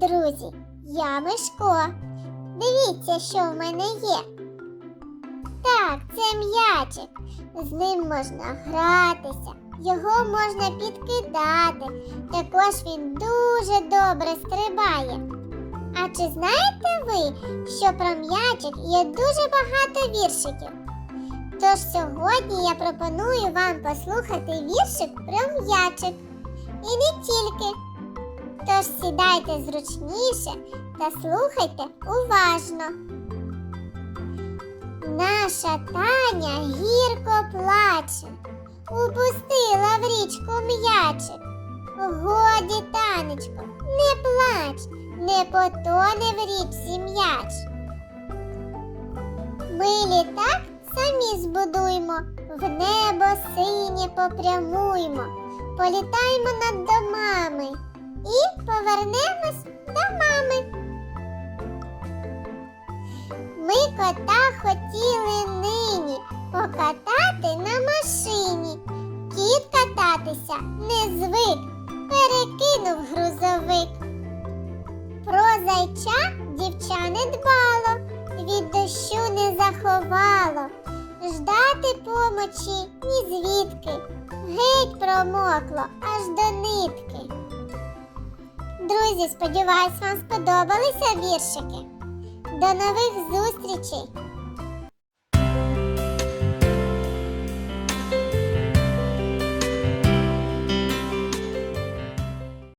руками шкло. Дивіться, що в мене є. Так, це м'ячик. З ним можна гратися, його можна підкидати. Також він дуже добре стрибає. А чи знаєте ви, що про м'ячик є дуже багато віршиків? Тож сьогодні я пропоную вам послухати віршик про м'ячик. І не тільки. Тож сідайте зручніше та слухайте уважно. Наша Таня гірко плаче, упустила в річку м'ячик. Годі, танечко, не плач, не потоне в річці м'яч. Ми літак самі збудуємо, в небо синє попрямуємо, політаємо над домами і повернемось до мами. Ми кота хотіли нині покатати на машині. Кіт кататися не звик, перекинув грузовик. Про зайча дівча не дбало, від дощу не заховало, ждати помочі ні звідки, геть промокло аж до нитки. Друзі, сподіваюсь, вам сподобалися віршики. До нових зустрічей!